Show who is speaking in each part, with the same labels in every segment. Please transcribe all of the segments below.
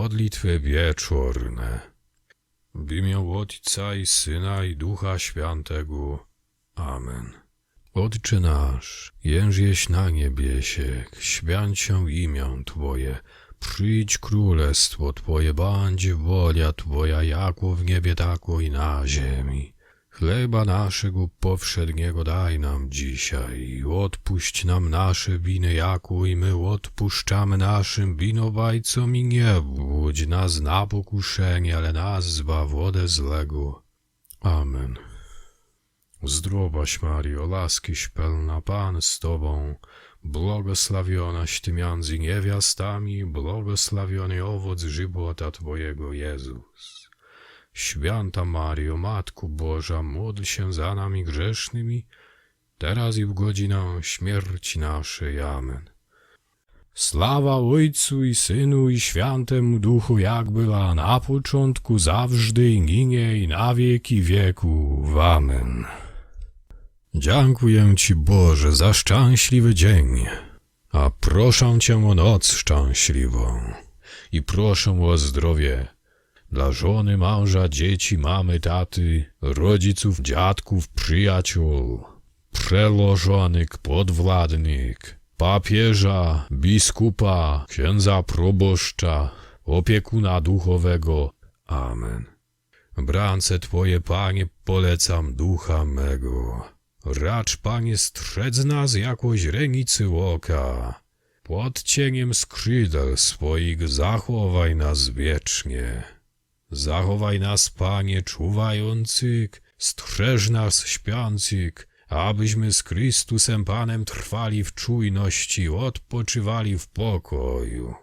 Speaker 1: modlitwy wieczorne. W imię Ojca i Syna i Ducha Świętego. Amen. Ojcze nasz, jężieś na niebiesiek, święć się imię Twoje, przyjdź królestwo Twoje, bądź wolia Twoja, jako w niebie, tako i na ziemi. Chleba naszego powszedniego daj nam dzisiaj i odpuść nam nasze winy, jako i my odpuszczamy naszym winowajcom i nie wódź nas na pokuszenie, ale nas zbaw ode złego. Amen. Zdrowaś Mario, łaskiś pełna Pan z Tobą, błogosławionaś Ty między niewiastami, błogosławiony owoc żywota Twojego Jezus. Święta Mario, Matko Boża, módl się za nami grzesznymi, teraz i w godzinę śmierci naszej. Amen. Sława Ojcu i Synu i Świętemu Duchu, jak była na początku, zawsze i ginie i na wieki wieków. Amen. Dziękuję Ci Boże za szczęśliwy dzień, a proszę Cię o noc szczęśliwą i proszę o zdrowie dla żony, męża, dzieci, mamy, taty, rodziców, dziadków, przyjaciół, przełożonych, podwładnych, papieża, biskupa, księdza proboszcza, opiekuna duchowego. Amen. Brance Twoje, Panie, polecam ducha mego. Racz, Panie, strzec nas jakoś renicy oka. Pod cieniem skrzydel swoich zachowaj nas wiecznie. Zachowaj nas, Panie, czuwającyk, strzeż nas śpiącyk, abyśmy z Chrystusem Panem trwali w czujności, odpoczywali w pokoju.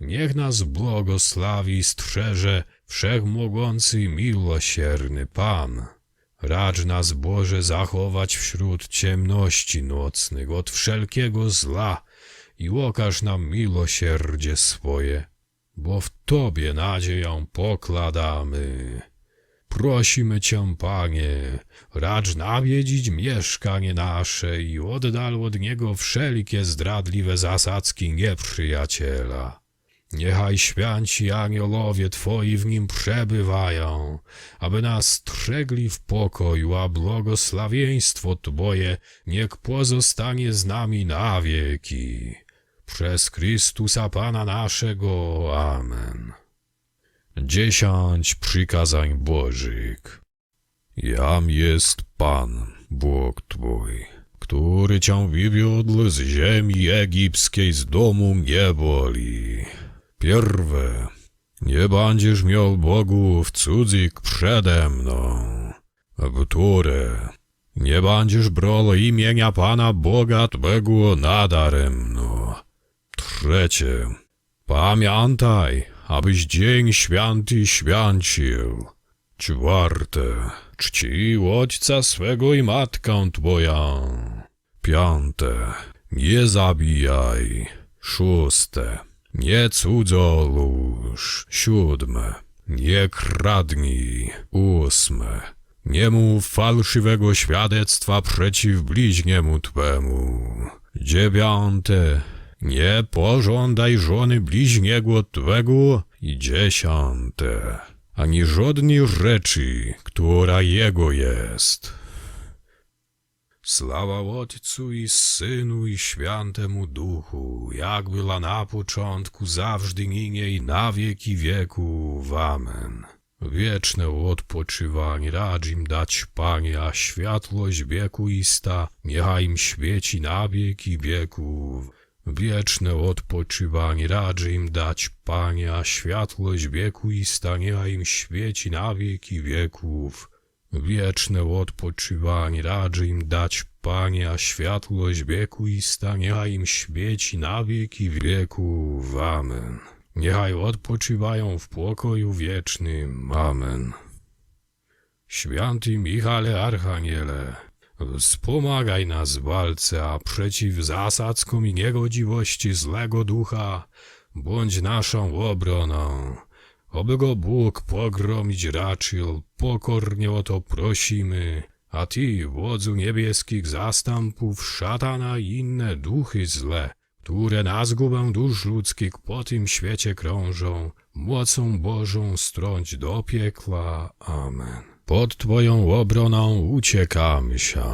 Speaker 1: Niech nas błogosławi i strzeże wszechmogący miłosierny Pan. Racz nas, Boże, zachować wśród ciemności nocnych od wszelkiego zła i okaż nam miłosierdzie swoje, bo w Tobie nadzieję pokładamy. Prosimy Cię, Panie, racz nawiedzić mieszkanie nasze i oddal od niego wszelkie zdradliwe zasadzki nieprzyjaciela. Niechaj święci aniołowie Twoi w nim przebywają, aby nas strzegli w pokoju, a błogosławieństwo Twoje niech pozostanie z nami na wieki. Przez Chrystusa Pana naszego. Amen. Dziesięć przykazań Bożych. Jam jest Pan, Bóg Twój, który Cię wywiódł z ziemi egipskiej, z domu niewoli. Pierwe, nie będziesz miał bogów cudzych przede mną. Wtóre, nie będziesz brał imienia Pana Boga Twego nadaremno. Trzecie, pamiętaj, abyś dzień święty święcił. Czwarte, czci ojca swego i matkę twoją. Piąte, nie zabijaj. Szóste, nie cudzoluż. Siódme, nie kradnij. Ósme, nie mów fałszywego świadectwa przeciw bliźniemu twemu. Dziewiąte, nie pożądaj żony bliźniego twego. I dziesiąte, ani żadnej rzeczy, która jego jest. Sława Ojcu i Synu i Świętemu Duchu, jak była na początku, zawsze ninie i na wieki wieków. Amen. Wieczne odpoczywanie racz im dać, Panie, a światłość wiekuista niechaj im świeci na wieki wieków. Wieczne odpoczywanie racz im dać, Panie, a światłość wiekuista niechaj im świeci na wieki wieków. Wieczne odpoczywanie racz im dać, Panie, a światłość wiekuista niechaj im świeci na wieki wieków. Amen. Niechaj odpoczywają w pokoju wiecznym. Amen. Święty Michale Archaniele, wspomagaj nas w walce, a przeciw zasadzkom i niegodziwości złego ducha bądź naszą obroną. Oby go Bóg pogromić raczył, pokornie o to prosimy. A ty, wodzu niebieskich zastępów, szatana i inne duchy złe, które na zgubę dusz ludzkich po tym świecie krążą, mocą Bożą strąć do piekla. Amen. Pod Twoją obroną uciekamy się,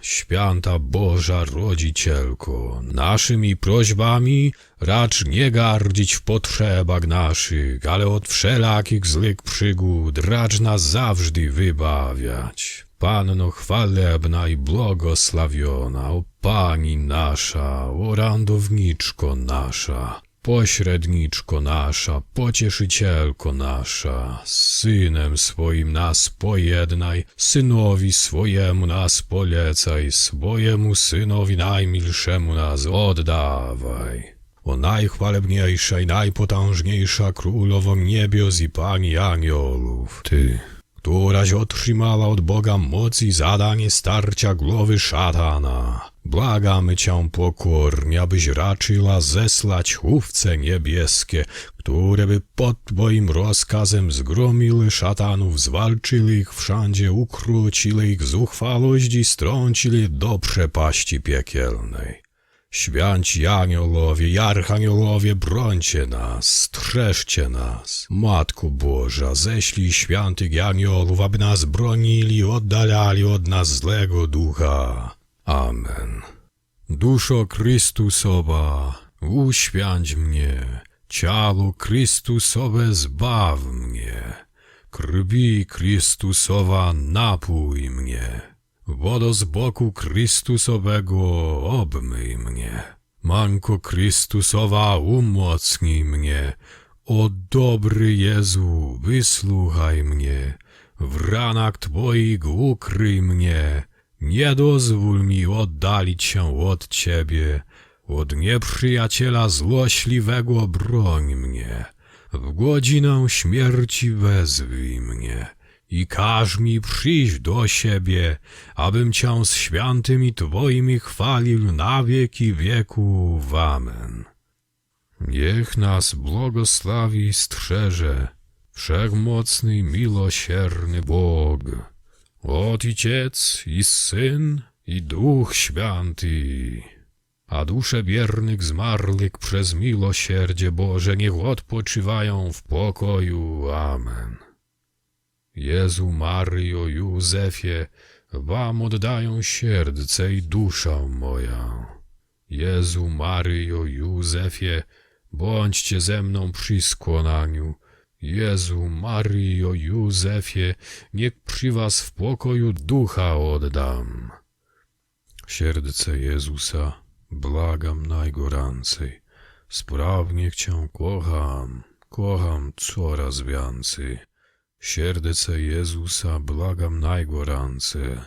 Speaker 1: święta Boża Rodzicielko, naszymi prośbami racz nie gardzić w potrzebach naszych, ale od wszelakich złych przygód racz nas zawsze wybawiać. Panno chwalebna i błogosławiona, o Pani nasza, orandowniczko nasza, pośredniczko nasza, pocieszycielko nasza, Synem swoim nas pojednaj, Synowi swojemu nas polecaj, swojemu Synowi najmilszemu nas oddawaj. O najchwalebniejsza i najpotężniejsza Królowo niebios i Pani aniołów, Ty, któraś otrzymała od Boga moc i zadanie starcia głowy szatana. Błagamy Cię pokornie, abyś raczyła zesłać chówce niebieskie, które by pod Twoim rozkazem zgromiły szatanów, zwalczyli ich wszędzie, ukrócili ich zuchwałość i strącili do przepaści piekielnej. Święci aniołowie i archaniołowie, brońcie nas, strzeżcie nas. Matko Boża, ześlij świętych aniołów, aby nas bronili oddalali od nas złego ducha. Amen. Duszo Chrystusowa, uświęć mnie, ciało Chrystusowe zbaw mnie, krwi Chrystusowa napój mnie. Wodo z boku Chrystusowego obmyj mnie. Manko Chrystusowa umocnij mnie. O dobry Jezu, wysłuchaj mnie. W ranach Twoich ukryj mnie. Nie dozwól mi oddalić się od Ciebie. Od nieprzyjaciela złośliwego broń mnie. W godzinę śmierci wezwij mnie i każ mi przyjść do siebie, abym Cię z świętymi Twoimi chwalił na wieki wieków. Amen. Niech nas błogosławi i strzeże Wszechmocny miłosierny Bóg, Ojciec i Syn i Duch Święty. A dusze wiernych zmarłych przez miłosierdzie Boże niech odpoczywają w pokoju. Amen. Jezu, Maryjo, Józefie, Wam oddają serce i dusza moja. Jezu, Maryjo, Józefie, bądźcie ze mną przy skłonaniu. Jezu, Maryjo, Józefie, niech przy was w pokoju ducha oddam. Serce Jezusa, błagam najgoręcej, sprawnie Cię kocham, kocham coraz więcej. Serce Jezusa, błagam najgoręcej,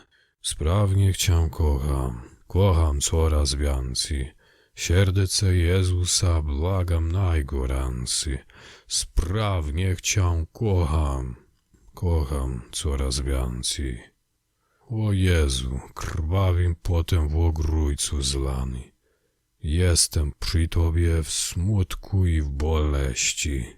Speaker 1: sprawnie Cię kocham, kocham coraz więcej. Serce Jezusa, błagam najgoręcej, sprawnie Cię kocham, kocham coraz więcej. O Jezu, krwawym potem w ogrójcu zlany, jestem przy Tobie w smutku i w boleści.